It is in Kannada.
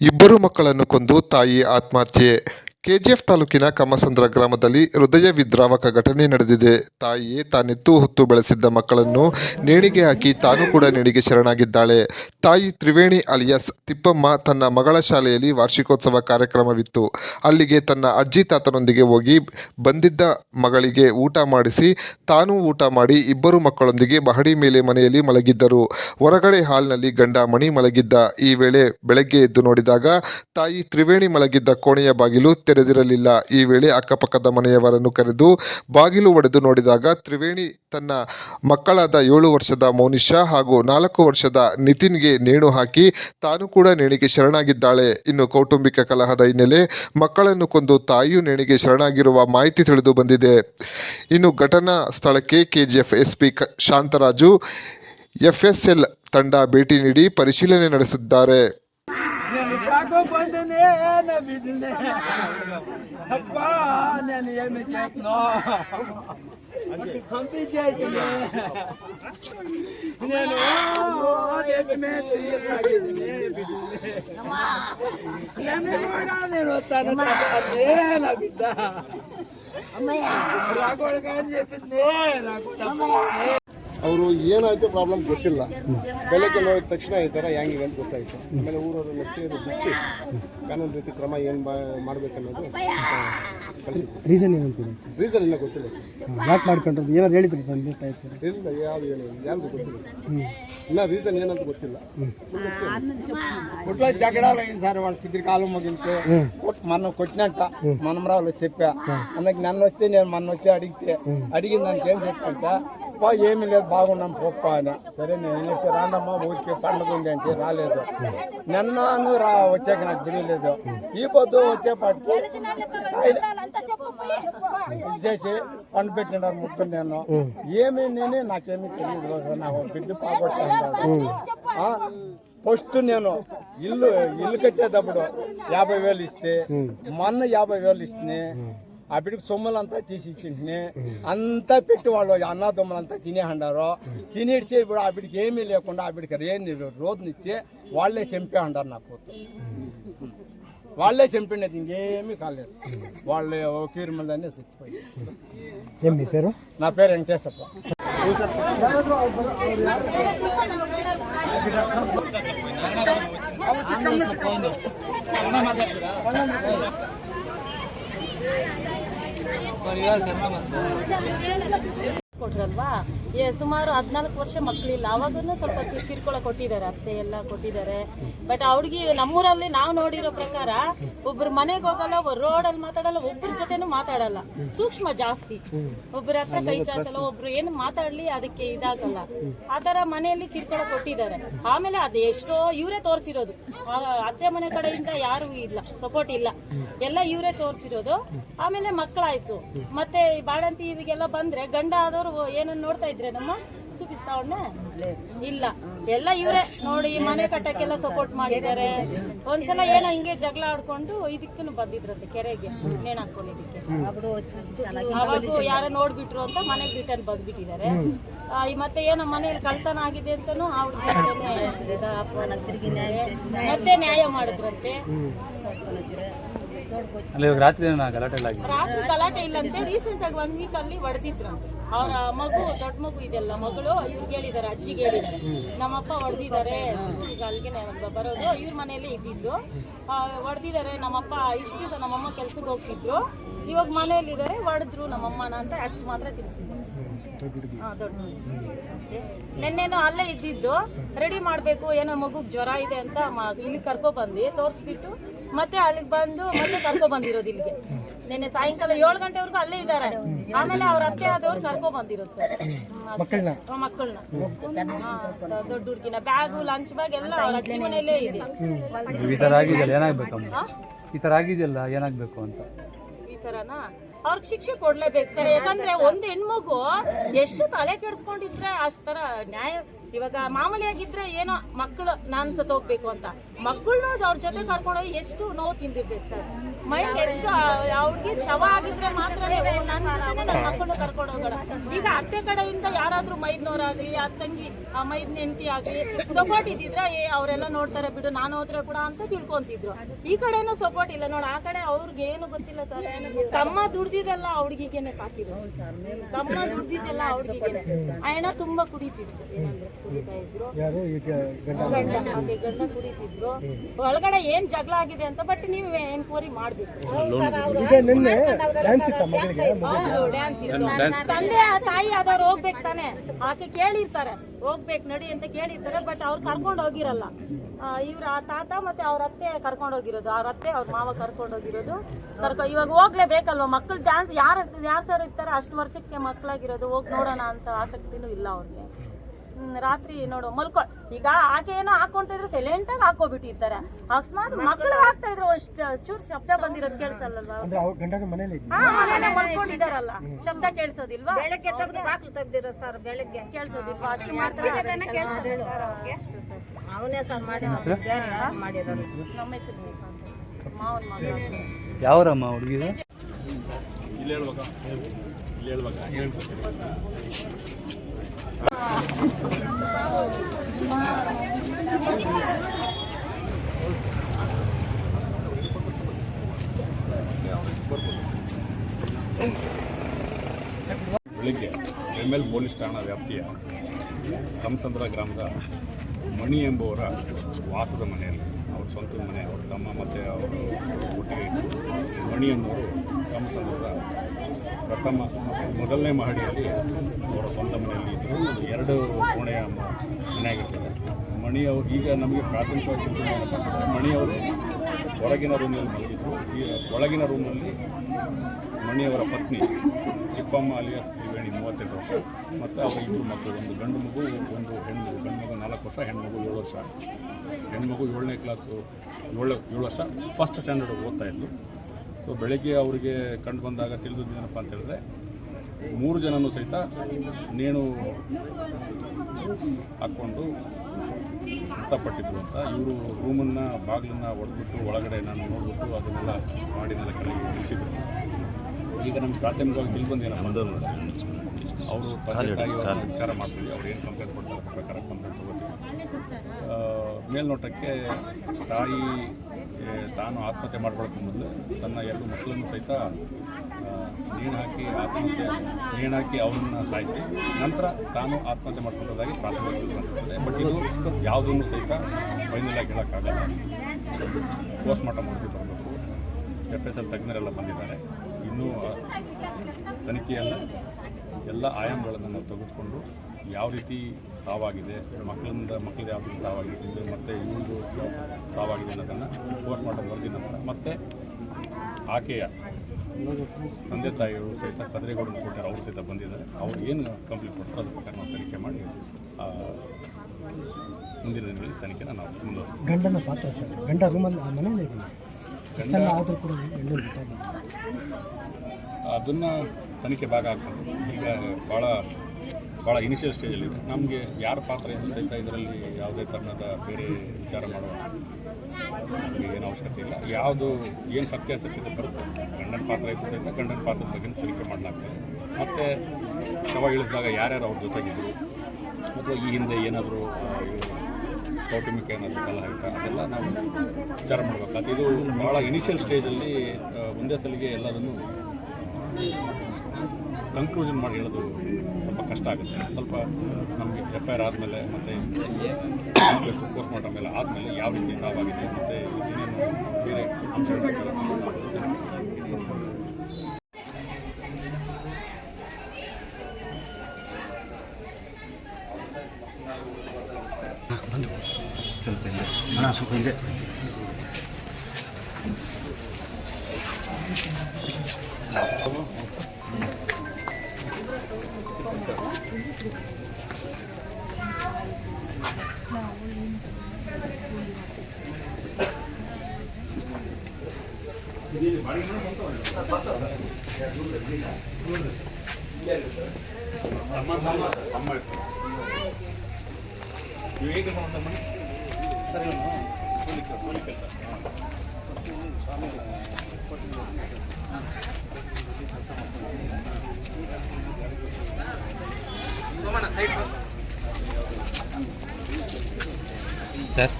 ಇಬ್ಬರು ಮಕ್ಕಳನ್ನು ಕೊಂದು ತಾಯಿ ಆತ್ಮಹತ್ಯೆ ಕೆಜಿಎಫ್ ತಾಲೂಕಿನ ಕಮಸಂದ್ರ ಗ್ರಾಮದಲ್ಲಿ ಹೃದಯ ವಿದ್ರಾವಕ ಘಟನೆ ನಡೆದಿದೆ. ತಾಯಿಯೇ ತಾನೆತ್ತು ಹೊತ್ತು ಬೆಳೆಸಿದ್ದ ಮಕ್ಕಳನ್ನು ನೇಣಿಗೆ ಹಾಕಿ ತಾನು ಕೂಡ ನೇಣಿಗೆ ಶರಣಾಗಿದ್ದಾಳೆ. ತಾಯಿ ತ್ರಿವೇಣಿ ಅಲಿಯಾಸ್ ತಿಪ್ಪಮ್ಮ ತನ್ನ ಮಗಳ ಶಾಲೆಯಲ್ಲಿ ವಾರ್ಷಿಕೋತ್ಸವ ಕಾರ್ಯಕ್ರಮವಿತ್ತು. ಅಲ್ಲಿಗೆ ತನ್ನ ಅಜ್ಜಿ ತಾತನೊಂದಿಗೆ ಹೋಗಿ ಬಂದಿದ್ದ ಮಗಳಿಗೆ ಊಟ ಮಾಡಿಸಿ, ತಾನು ಊಟ ಮಾಡಿ ಇಬ್ಬರು ಮಕ್ಕಳೊಂದಿಗೆ ಬಹಡಿ ಮೇಲೆ ಮನೆಯಲ್ಲಿ ಮಲಗಿದ್ದರು. ಹೊರಗಡೆ ಹಾಲ್ನಲ್ಲಿ ಗಂಡ ಮಣಿ ಮಲಗಿದ್ದ. ಈ ವೇಳೆ ಬೆಳಗ್ಗೆ ಎದ್ದು ನೋಡಿದಾಗ ತಾಯಿ ತ್ರಿವೇಣಿ ಮಲಗಿದ್ದ ಕೋಣೆಯ ಬಾಗಿಲು ತೆರೆದಿರಲಿಲ್ಲ ಈ ವೇಳೆ ಅಕ್ಕಪಕ್ಕದ ಮನೆಯವರನ್ನು ಕರೆದು ಬಾಗಿಲು ಒಡೆದು ನೋಡಿದಾಗ ತ್ರಿವೇಣಿ ತನ್ನ ಮಕ್ಕಳಾದ ಏಳು ವರ್ಷದ ಮೌನಿಷಾ ಹಾಗೂ ನಾಲ್ಕು ವರ್ಷದ ನಿತಿನ್ಗೆ ನೇಣು ಹಾಕಿ ತಾನು ಕೂಡ ನೇಣಿಗೆ ಶರಣಾಗಿದ್ದಾಳೆ. ಇನ್ನು ಕೌಟುಂಬಿಕ ಕಲಹದ ಹಿನ್ನೆಲೆ ಮಕ್ಕಳನ್ನು ಕೊಂದು ತಾಯಿಯು ನೇಣಿಗೆ ಶರಣಾಗಿರುವ ಮಾಹಿತಿ ತಿಳಿದು ಬಂದಿದೆ. ಇನ್ನು ಘಟನಾ ಸ್ಥಳಕ್ಕೆ ಕೆಜಿಎಫ್ ಎಸ್ಪಿ ಶಾಂತರಾಜು, ಎಫ್ಎಸ್ಎಲ್ ತಂಡ ಭೇಟಿ ನೀಡಿ ಪರಿಶೀಲನೆ ನಡೆಸಿದ್ದಾರೆ. నేను కాకో పండునే నా బిడ్డనే అబ్బా నేను ఏమి చేస్తున్నా? పంపించేసింది నేను నేను కూడా నేను వస్తాను నా బిడ్డ. రాకూడదు అని చెప్పింది. రాకూడదు ಅವರು ಏನಾಯ್ತು ಪ್ರಾಬ್ಲಮ್ ಗೊತ್ತಿಲ್ಲ ಬೆಳಗ್ಗೆ ನೋಡಿದ ತಕ್ಷಣ ಈ ಥರ ಹೆಂಗಿದೆ ಅಂತ ಗೊತ್ತಾಯ್ತು ಆಮೇಲೆ ಊರವರೆಲ್ಲ ಸೇರಿ ಬಿಚ್ಚಿ ಕಾನೂನು ರೀತಿ ಕ್ರಮ ಏನು ಮಾಡ್ಬೇಕನ್ನೋದು ಕಳಿಸಿದ್ವಿ ರೀಸನ್ ಏನಂತೀರಿ ರೀಸನ್ ಇಲ್ಲ ಗೊತ್ತಿಲ್ಲ ಸರ್ ಯಾಕೆ ಮಾಡ್ಕೊಂಡ್ರದ್ದು ಏನಾರು ಹೇಳಿದ್ರಿ ತಂದೆ ತಾಯಿ ಹತ್ರ? ಇಲ್ಲ ಯಾವುದು ಏನು ಯಾರಿಗೂ ಗೊತ್ತಿಲ್ಲ ಇನ್ನ ರೀಸನ್ ಏನಂತ ಗೊತ್ತಿಲ್ಲ కొట్లో జగడాలు అయింది సార్ వాళ్ళు తిరిగి కాలం ముగింటే కొట్- మొన్న కొట్టినట్ట మనమరావులు చెప్పా అందుకు నన్ను వస్తే నేను మొన్న వచ్చి అడిగితే అడిగిన దానికి ఏం చెప్పంట పా ఏమీ లేదు బాగున్నాం పోప్ప అని. సరే నేను ఏం చేస్తే రాందమ్మా ఊరికి పండుగ ఉంది అంటే రాలేదు. నిన్న రా వచ్చాక నాకు బిడలేదు ఈ పొద్దు వచ్చేపాటికి ఇది చేసి పండు పెట్టినారు ముగ్గురు నేను. ఏమి నేనే నాకేమీ తెలియదు నాకు బిడ్డ పాపొట్టాడు ఫస్ట్ నేను ఇల్లు ఇల్లు కట్టేటప్పుడు యాభై వేలు ఇస్తే మొన్న యాభై వేలు ఇస్తే ఆ బిడ్డకి సొమ్ములంతా తీసి ఇచ్చింటిని అంతా పెట్టి వాళ్ళు అన్నదమ్ములంతా తినేహండారు తినేసి ఇప్పుడు ఆ బిడ్డకి ఏమీ లేకుండా ఆ బిడ్డకి రేని రోజునిచ్చి వాళ్ళే చంపే అంటారు నా కూతురు. వాళ్ళే చంపినది ఇంకేమీ కాలేదు. వాళ్ళే మంది చచ్చిపోయి ఏం మీ Maribel, cerramos. ಕೊಟ್ರಲ್ವಾ? ಏ, ಸುಮಾರು ಹದಿನಾಲ್ಕು ವರ್ಷ ಮಕ್ಕಳಿಲ್ಲ ಅವಾಗೂ ಸ್ವಲ್ಪ ಕಿರ್ಕೊಳ ಕೊಟ್ಟಿದ್ದಾರೆ, ಅತ್ತೆ ಎಲ್ಲ ಕೊಟ್ಟಿದ್ದಾರೆ. ಬಟ್ ಅವ್ರಿಗೆ ನಮ್ಮೂರಲ್ಲಿ ನಾವು ನೋಡಿರೋ ಪ್ರಕಾರ ಒಬ್ರು ಮನೆಗೆ ಹೋಗಲ್ಲ ರೋಡಲ್ಲಿ ಮಾತಾಡಲ್ಲ, ಒಬ್ರ ಜೊತೆನೂ ಮಾತಾಡಲ್ಲ. ಸೂಕ್ಷ್ಮ ಜಾಸ್ತಿ. ಒಬ್ಬರ ಹತ್ರ ಕೈ ಚಾಚಲ್ಲ, ಒಬ್ರು ಏನು ಮಾತಾಡ್ಲಿ ಅದಕ್ಕೆ ಇದಾಗಲ್ಲ. ಆ ಥರ ಮನೆಯಲ್ಲಿ ಕಿರ್ಕೊಳ ಕೊಟ್ಟಿದ್ದಾರೆ. ಆಮೇಲೆ ಅದು ಎಷ್ಟೋ ಇವರೇ ತೋರಿಸಿರೋದು. ಅತ್ತೆ ಮನೆ ಕಡೆಯಿಂದ ಯಾರು ಇಲ್ಲ ಸಪೋರ್ಟ್ ಇಲ್ಲ. ಎಲ್ಲ ಇವರೇ ತೋರಿಸಿರೋದು. ಆಮೇಲೆ ಮಕ್ಕಳಾಯ್ತು ಮತ್ತೆ ಬಾಡಂತಿ ಇವಿಗೆಲ್ಲ ಬಂದ್ರೆ ಗಂಡ ಆದವರು ಏನನ್ನ ನೋಡ್ತಾ ಇದ್ರೆ ನಮ್ಮ ಸುಪಿಸ್ತಾವಣ್ಣ ಇಲ್ಲ. ಎಲ್ಲ ಇವರೇ ನೋಡಿ ಮನೆ ಕಟ್ಟಕ್ಕೆಲ್ಲ ಸಪೋರ್ಟ್ ಮಾಡಿದ್ದಾರೆ. ಒಂದ್ಸಲ ಏನೋ ಹಿಂಗೆ ಜಗಳ ಆಡ್ಕೊಂಡು ಇದಕ್ಕೂ ಬಂದಿದ್ರಂತೆ ಕೆರೆಗೆ. ನೇಣ್ ಹಾಕೊಂಡಿದ್ದಕ್ಕೆ ಅವಾಗ ಯಾರೋ ನೋಡ್ಬಿಟ್ರು ಅಂತ ಮನೆಗೆ ರಿಟರ್ನ್ ಬಂದ್ಬಿಟ್ಟಿದ್ದಾರೆ. ಮತ್ತೆ ಏನೋ ಮನೆಯಲ್ಲಿ ಕಳ್ತನ ಆಗಿದೆ ಅಂತಾನು ಅವ್ರಿಗೆ ಮತ್ತೆ ನ್ಯಾಯ ಮಾಡಿದ್ರಂತೆ. ಅಲ್ಲ ಇವಾಗ ರಾತ್ರಿ ಏನೋ ಗಲಾಟೆ ಎಲ್ಲ ಆಗಿದೆ ರಾತ್ರಿ ಗಲಾಟೆ ಇಲ್ಲಂತೆ. ರೀಸೆಂಟ್ ಆಗಿ ಒನ್ ವೀಕ್ ಅಲ್ಲಿ ಹೊಡೆದಿದ್ರು. ಅವ್ರ ಮಗು ದೊಡ್ಡ ಮಗು ಇದೆಲ್ಲ ಮಗಳು ಇವ್ರಿಗೆ ಹೇಳಿದ್ದಾರೆ ಅಜ್ಜಿಗೆ ಹೇಳಿದ್ದಾರೆ ನಮ್ಮಪ್ಪ ಹೊಡೆದಿದ್ದಾರೆ. ಈಗ ಅಲ್ಲಿಗೆ ಬರೋದು ಇವ್ರ ಮನೆಯಲ್ಲೇ ಇದ್ದಿದ್ದು. ಹೊಡೆದಿದ್ದಾರೆ. ನಮ್ಮಪ್ಪ ಇಷ್ಟು ದಿವಸ ನಮ್ಮಮ್ಮ ಕೆಲ್ಸಕ್ಕೆ ಹೋಗ್ತಿದ್ರು. ಇವಾಗ ಮನೆಯಲ್ಲಿದ್ದಾರೆ ಹೊಡೆದ್ರು ನಮ್ಮಮ್ಮನ ಅಂತ ಅಷ್ಟು ಮಾತ್ರ ತಿಳಿಸಿದ್ರು ಹಾಂ ದೊಡ್ಡ ಮಗು. ಅಷ್ಟೇ. ನಿನ್ನೆನೂ ಅಲ್ಲೇ ಇದ್ದಿದ್ದು. ರೆಡಿ ಮಾಡಬೇಕು ಏನೋ ಮಗುಗೆ ಜ್ವರ ಇದೆ ಅಂತ ಮ- ಇಲ್ಲಿ ಕರ್ಕೊ ಬಂದು ತೋರಿಸ್ಬಿಟ್ಟು ಮತ್ತೆ ಅಲ್ಲಿಗೆ ಬಂದು ಮತ್ತೆ ಕರ್ಕೊ ಬಂದಿರೋದು ಇಲ್ಲಿಗೆ. ನಿನ್ನೆ ಸಾಯಂಕಾಲ ಏಳು ಗಂಟೆವರೆಗೂ ಅಲ್ಲೇ ಇದ್ದಾರೆ. ಆಮೇಲೆ ಅವ್ರ ಅತ್ತೆ ಆದವ್ರು ಕರ್ಕೊ ಬಂದಿರೋದು ಸರ್. ಮಕ್ಕಳನ್ನ? ಮಕ್ಕಳನ್ನ. ದೊಡ್ಡ ಹುಡುಗಿನ ಬ್ಯಾಗು ಲಂಚ್ ಬ್ಯಾಗ್ ಎಲ್ಲ ಅವ್ರ ಅಜ್ಜಿ ಮನೆಯಲ್ಲೇ ಇದೆ. ಈ ಥರ ಆಗಿದೆಯಲ್ಲ ಏನಾಗ್ಬೇಕು ಈ ಥರ ಆಗಿದೆಯಲ್ಲ ಏನಾಗಬೇಕು ಅಂತ? ಈ ಥರನಾ ಅವ್ರಿಗೆ ಶಿಕ್ಷೆ ಕೊಡ್ಲೇಬೇಕು ಸರ್. ಯಾಕಂದ್ರೆ ಒಂದು ಹೆಣ್ಮಗು ಎಷ್ಟು ತಲೆ ಕೆಡ್ಸ್ಕೊಂಡಿದ್ರೆ ಅಷ್ಟ್ ತರ ನ್ಯಾಯ ಇವಾಗ ಮಾಮೂಲಿಯಾಗಿದ್ರೆ ಏನೋ ಮಕ್ಕಳು ನಾನು ಸತ್ ಹೋಗ್ಬೇಕು ಅಂತ. ಮಕ್ಕಳನ್ನ ಅವ್ರ ಜೊತೆ ಕರ್ಕೊಂಡೋಗಿ ಎಷ್ಟು ನೋವು ತಿಂದಿರ್ಬೇಕು ಸರ್. ಮೈಂಡ್ ಎಷ್ಟು ಅವ್ರಿಗೆ ಶವ ಆಗಿದ್ರೆ ಮಾತ್ರ ಮಕ್ಕಳನ್ನ ಕರ್ಕೊಂಡು ಹೋಗೋಣ. ಈಗ ಅತ್ತೆ ಕಡೆಯಿಂದ ಯಾರಾದ್ರೂ ಮೈದ್ನವರಾಗ್ಲಿ ಆ ತಂಗಿ ಆ ಮೈದ್ ನೆಂಟಿ ಆಗ್ಲಿ ಸಪೋರ್ಟ್ ಇದ್ದಿದ್ರೆ ಏ ಅವರೆಲ್ಲ ನೋಡ್ತಾರೆ ಬಿಡು ನಾನು ಹೋದ್ರೆ ಕೂಡ ಅಂತ ತಿಳ್ಕೊಂತಿದ್ರು. ಈ ಕಡೆನೂ ಸಪೋರ್ಟ್ ಇಲ್ಲ. ನೋಡ ಆ ಕಡೆ ಅವ್ರಿಗೆ ಏನು ಗೊತ್ತಿಲ್ಲ ಸರ್. ತಮ್ಮ ದುಡ್ದಿದೆಲ್ಲ ಹುಡುಗಿಗೆನೆ ಸಾಕಿದ್ರು. ತಮ್ಮ ದುಡ್ದಿದ್ದೆಲ್ಲ ಅವ್ರಿಗೆ ಹೆಣ ತುಂಬಾ ಕುಡಿತಿದ್ರು ಏನಂದ್ರೆ. ಯಾರು ಈಗ ಗಂಡ ಗಂಡ ಹಾಗೆ ಗಂಡ ಕುಡಿತಿದ್ರು. ಒಳಗಡೆ ಏನ್ ಜಗಳ ಆಗಿದೆ ಅಂತ ಬಟ್ ನೀವು ಎನ್ಕ್ವೈರಿ ಮಾಡ್ಬೇಕು. ಈಗ ನಿನ್ನೆ ಡ್ಯಾನ್ಸ್ ಇತ್ತ ಮಗಳಿಗೆ ಹೌದು ಡ್ಯಾನ್ಸ್ ಇತ್ತು. ತಂದೆ ಆ ತಾಯಿ ಆದವ್ರು ಹೋಗ್ಬೇಕು ತಾನೆ. ಆಕೆ ಕೇಳಿರ್ತಾರೆ ಹೋಗ್ಬೇಕು ನಡಿ ಅಂತ ಕೇಳಿರ್ತಾರೆ ಬಟ್ ಅವ್ರು ಕರ್ಕೊಂಡು ಹೋಗಿರಲ್ಲ. ಇವ್ರ ಆ ತಾತ ಮತ್ತೆ ಅವ್ರ ಅತ್ತೆ ಕರ್ಕೊಂಡು ಹೋಗಿರೋದು. ಅವ್ರ ಅತ್ತೆ ಅವ್ರ ಮಾವ ಕರ್ಕೊಂಡು ಹೋಗಿರೋದು. ಕರ್ಕೊ ಇವಾಗ ಹೋಗ್ಲೇಬೇಕಲ್ವ? ಮಕ್ಕಳು ಡ್ಯಾನ್ಸ್ ಯಾರು ಯಾರು ಸರ್ ಇರ್ತಾರೆ? ಅಷ್ಟು ವರ್ಷಕ್ಕೆ ಮಕ್ಕಳಾಗಿರೋದು ಹೋಗಿ ನೋಡೋಣ ಅಂತ ಆಸಕ್ತಿನೂ ಇಲ್ಲ ಅವ್ರಿಗೆ. ರಾತ್ರಿ ನೋಡು ಮಲ್ಕೊ. ಈಗ ಆಕೆ ಏನೋ ಹಾಕೊಂತಿದ್ರು ಸೈಲೆಂಟ್ ಆಗಿ ಹಾಕೋಬಿಟ್ಟಿರ್ತಾರೆ ಅಕಸ್ಮಾತ್ ಮಕ್ಕಳು ಹಾಕ್ತಾ ಇದ್ರು ಅಷ್ಟು ಚೂರು ಶಬ್ದ ಬಂದಿರೋದ್ ಕೇಳಿಸಲ್ಲ ಅಂದ್ರೆ ಅವ್ರ ಗಂಡನ ಮನೇಲಿ ಇದ್ದ ಹಾ ಮನೇಲೆ ಮಲ್ಕೊಂಡಿದಾರಲ್ಲ. ಶಬ್ದ ಕೇಳಿಸೋದಿಲ್ವಾ? ಬೆಳಗ್ಗೆ ತೆಗೆದು ಬಾಕ್ಲು ತೆಗ್ದಿರೋ ಸರ್ ಬೆಳಗ್ಗೆ. ಕೇಳಿಸೋದಿಲ್ವಾ? ಅಷ್ಟು ಮಾತ್ರ ಅವನೇ ಸರ್ ಮಾಡಿರೋದು ಯಾರು ಮಾಡಿರೋದು ನಮ್ಮ ಹೆಸರು ಮಾವನ್ ಮಗ. ಯಾವರಮ್ಮ ಹುಡುಗಿದು? ಇಲ್ಲಿ ಹೇಳ್ಬೇಕಾ? ಇಲ್ಲಿ ಹೇಳ್ಬೇಕಾ? ಹೇಳ್ಬೇಕು. ಬೆಳಿಗ್ಗೆ ಎಂ ಎಲ್ ಪೊಲೀಸ್ ಠಾಣಾ ವ್ಯಾಪ್ತಿಯ ಕಮಸಂದ್ರ ಗ್ರಾಮದ ಮಣಿ ಎಂಬುವರ ವಾಸದ ಮನೆಯಲ್ಲಿ ಅವ್ರ ಸ್ವಂತ ಮನೆ, ಅವ್ರ ತಮ್ಮ ಮತ್ತು ಅವರು ಒಟ್ಟಿಗೆ ಇದ್ರು. ಮಣಿ ಅನ್ನೋರು ಕಮಸಂದ್ರದ ಪ್ರಥಮ ಮೊದಲನೇ ಮಹಡಿಯಲ್ಲಿ ಅವರ ಸ್ವಂತ ಮನೆಯಲ್ಲಿ ಇದ್ದರು ಎರಡು ಕೋಣೆಯ ಮನೆಯಾಗಿರ್ತದೆ ಮಣಿ ಅವರು ಈಗ ನಮಗೆ ಪ್ರಾಥಮಿಕವಾಗಿ ಮಣಿ ಮಣಿಯವರು ಹೊರಗಿನ ರೂಮಲ್ಲಿ ಮಲಗಿದ್ರು. ಈ ಒಳಗಿನ ರೂಮಲ್ಲಿ ಮಣಿಯವರ ಪತ್ನಿ ಚಿಕ್ಕಮ್ಮ ಅಲಿಯಾಸ್ ತ್ರಿವೇಣಿ ಮೂವತ್ತೆಂಟು ವರ್ಷ ಮತ್ತು ಅವರ ಇಬ್ಬರು ಮಕ್ಕಳು. ಒಂದು ಗಂಡು ಮಗು, ಒಂದು ಹೆಣ್ಣು. ಗಂಡು ಮಗು ನಾಲ್ಕು ವರ್ಷ ಹೆಣ್ಮಗು ಏಳು ವರ್ಷ. ಹೆಣ್ಮಗು ಏಳನೇ ಕ್ಲಾಸು ಏಳು ಏಳು ವರ್ಷ. ಫಸ್ಟ್ ಸ್ಟ್ಯಾಂಡರ್ಡ್ ಓದ್ತಾ ಇದ್ಲು. ಸೊ ಬೆಳಗ್ಗೆ ಅವರಿಗೆ ಕಂಡು ಬಂದಾಗ ತಿಳಿದೇನಪ್ಪ ಅಂತ ಹೇಳಿದ್ರೆ, ಮೂರು ಜನನೂ ಸಹಿತ ನೇಣು ಹಾಕ್ಕೊಂಡು ಮೃತಪಟ್ಟಿದ್ರು ಅಂತ. ಇವರು ರೂಮನ್ನು, ಬಾಗಿಲನ್ನು ಹೊಡೆದ್ಬಿಟ್ಟು ಒಳಗಡೆ ನಾನು ನೋಡಿಬಿಟ್ಟು ಅದನ್ನೆಲ್ಲ ಮಾಡಿನೆಲ್ಲ ಕೆಳಗೆ ಇಳಿಸಿದ್ರು. ಈಗ ನಮ್ಗೆ ಪ್ರಾಥಮಿಕವಾಗಿ ತಿಳಿ ಬಂದು ಏನಪ್ಪ ಅಂತಂದ್ರೆ ಅವರು ತಂದೆ ತಾಯಿ ಅವ್ರನ್ನ ವಿಚಾರ ಮಾಡ್ತೀವಿ. ಅವ್ರು ಏನು ಕಂಪ್ಲೇಂಟ್ ಕೊಡ್ತಾರೆ ಅದ್ರ ಪ್ರಕಾರ ಕಂಪ್ಲೇಂಟ್ ತೊಗೋತೀವಿ. ಆ, ಮೇಲ್ನೋಟಕ್ಕೆ ತಾಯಿ ತಾನು ಆತ್ಮಹತ್ಯೆ ಮಾಡ್ಕೊಳ್ಳೋಕೆ ಮೊದಲು ತನ್ನ ಎರಡು ಮಕ್ಕಳನ್ನು ಸಹಿತ ನೇಣು ಹಾಕಿ ಆತ್ಮಹತ್ಯೆ ನೇಣು ಹಾಕಿ ಅವರನ್ನು ಸಾಯಿಸಿ ನಂತರ ತಾನು ಆತ್ಮಹತ್ಯೆ ಮಾಡ್ಕೊಳ್ಳೋದಾಗಿ ಪ್ರಾಥಮಿಕ ಬಟ್ ಇದು ಯಾವುದನ್ನು ಸಹಿತ ಫೈನಲ್ ಆಗಿ ಹೇಳೋಕ್ಕಾಗಲ್ಲ. ಪೋಸ್ಟ್ ಮಾರ್ಟಮ್ ವರದಿ ಬರಬೇಕು ಎಫ್ ಎಸ್ ಎಲ್ ತಜ್ಞರೆಲ್ಲ ಬಂದಿದ್ದಾರೆ. ಇನ್ನೂ ತನಿಖೆಯನ್ನು, ಎಲ್ಲ ಆಯಾಮಗಳನ್ನು ನಾವು ತೆಗೆದುಕೊಂಡು ಯಾವ ರೀತಿ ಸಾವಾಗಿದೆ, ಮಕ್ಕಳಿಂದ ಮಕ್ಕಳಿಗೆ ಯಾವ ರೀತಿ ಸಾವಾಗಿದೆ, ಮತ್ತು ಇನ್ನೊಂದು ಸಾವಾಗಿದೆ ಅನ್ನೋದನ್ನು ಪೋಸ್ಟ್ ಮಾರ್ಟಮ್ ವರದಿ ನಂತರ, ಮತ್ತು ಆಕೆಯ ತಂದೆ ತಾಯಿಗಳು ಸಹಿತ ಕದ್ರೇಗೌಡನ ಕೊಟ್ಟರು ಅವರು ಸಹಿತ ಬಂದಿದ್ದಾರೆ. ಅವ್ರು ಏನು ಕಂಪ್ಲೀಟ್ ಕೊಡ್ತಾರೆ ಅದ್ರ ಪ್ರಕಾರ ನಾವು ತನಿಖೆ ಮಾಡಿ ಮುಂದಿನ ದಿನಗಳಲ್ಲಿ ತನಿಖೆನ ನಾವು ಮುಂದುವರಿಸ್ತೀವಿ. ಗಂಡನ ಪಾತ್ರ ಸರ್. ಗಂಡ ರೂಮಲ್ಲಿ, ಆ ಅದನ್ನು ತನಿಖೆ ಭಾಗ ಆಗ್ತದೆ. ಈಗ ಭಾಳ ಭಾಳ ಇನಿಷಿಯಲ್ ಸ್ಟೇಜಲ್ಲಿದೆ ನಮಗೆ ಯಾರ ಪಾತ್ರ ಇದ್ದು ಸಹಿತ ಇದರಲ್ಲಿ ಯಾವುದೇ ಥರದ ಬೇರೆ ವಿಚಾರ ಮಾಡುವ ಏನು ಅವಶ್ಯಕತೆ ಇಲ್ಲ. ಯಾವುದು ಏನು ಸತ್ಯ ಸತ್ಯತೆ ಬರುತ್ತೆ ಗಂಡನ ಪಾತ್ರ ಇದ್ದು ಸಹಿತ ಗಂಡನ ಪಾತ್ರದ ಬಗ್ಗೆ ತನಿಖೆ ಮಾಡಲಾಗ್ತದೆ. ಮತ್ತು ಶವ ಇಳಿಸಿದಾಗ ಯಾರ್ಯಾರು ಅವ್ರ ಜೊತೆಗಿದ್ರು? ಅಥವಾ ಈ ಹಿಂದೆ ಏನಾದರೂ ಕೌಟುಂಬಿಕ ಏನಾದರೂ ಕಲ ಆಗುತ್ತೆ ಅದೆಲ್ಲ ನಾವು ವಿಚಾರ ಮಾಡಬೇಕಾಗ್ತದೆ ಇದು ಭಾಳ ಇನಿಷಿಯಲ್ ಸ್ಟೇಜಲ್ಲಿ ಒಂದೇ ಸಲಿಗೆ ಎಲ್ಲರನ್ನು ಕನ್ಕ್ಲೂಷನ್ ಮಾಡಿ ಹೇಳೋದು ಸ್ವಲ್ಪ ಕಷ್ಟ ಆಗುತ್ತೆ. ಸ್ವಲ್ಪ ನಮಗೆ ಎಫ್ ಐ ಆರ್ ಆದಮೇಲೆ ಮತ್ತು ಪೋಸ್ಟ್ ಮಾರ್ಟಮ್ ಎಲ್ಲ ಆದಮೇಲೆ ಯಾವ ರೀತಿ ಸಾವಾಗಿದೆ ಮತ್ತು ಏನೇನು ಬೇರೆ 아, 소고인데. 잠만 잠만 잠만. 유익을 한다면. ಸರ್.